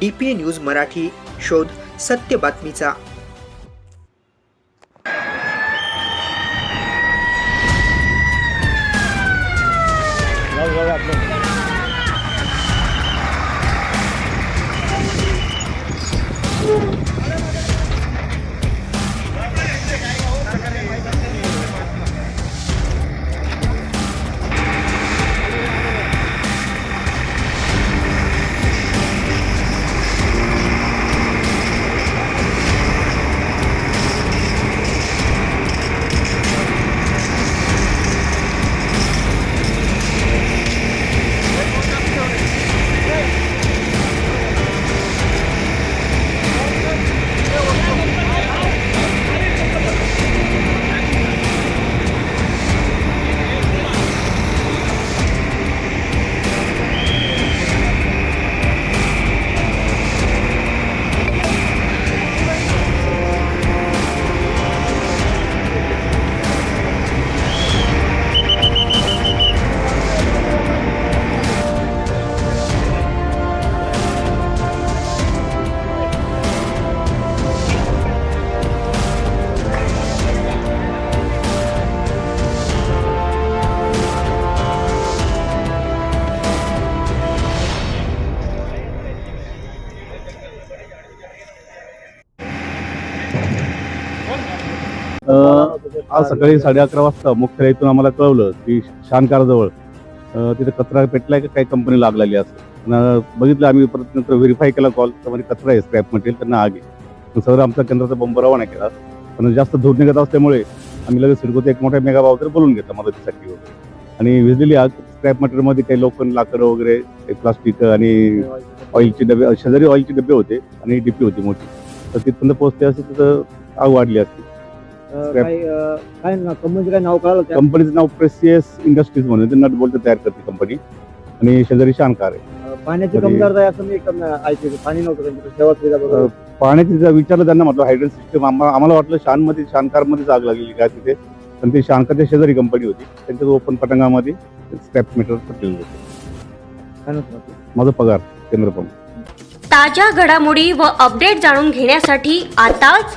D P A news Marathi शोध सत्य बातमीचा. अ, आज सकाळी साडे अकरा वाजता मुख्यालयातून आम्हाला कळवलं की शानकारजवळ तिथे कचरा पेटलाय का काही कंपनी लागलेली असं बघितलं आम्ही परत नंतर व्हेरीफाय केला कॉल तर कचरा आहे स्क्रॅप मटेरियल त्यांना आग आहे. सर आमचा केंद्राचा बंब रवाना केला. पण जास्त धूर निघत असल्यामुळे आम्ही लगेच सिडकोचा एक मोठा मेगा बावतर बोलून घेतला मदतीसाठी वगैरे. आणि विजलेली आग स्क्रॅप मटेरियलमध्ये काही लोखंड लाकडं वगैरे प्लास्टिक आणि ऑइलचे डबे शेजारी ऑइलचे डबे होते आणि डिपी होती मोठी. तर तिथपर्यंत पोहोचते असते तिथं आग वाढली असती. काय अं, काय ना कंपनीचं काय नाव कळालं त्या कंपनीचं नाव प्रेसियस इंडस्ट्रीज म्हणून ते नट बोल्ट तयार करते कंपनी आणि शेजारी शानकार आहे. अं, पाण्याची तरी- कमतरता आहे असं मी एक ऐकलं पाणी नव्हतं त्यांच्याकडे सेवा सुविधा अं, बरोबर. पाण्याची जर विचारलं त्यांना म्हटलं हायड्रन सिस्टम आम्हाला वाटलं शानमध्ये शानकारमध्येच आग लागलेली काय तिथे. पण ते शानकारच्या शेजारी कंपनी होती. त्यांच्या ओपन पटंगामध्ये स्क्रॅप मीटर पटलेलं होतं. काय नव्हतं माझा पगार केंद्र पंप ताज्या घडामोडी व अपडेट जाणून घेण्यासाठी आताच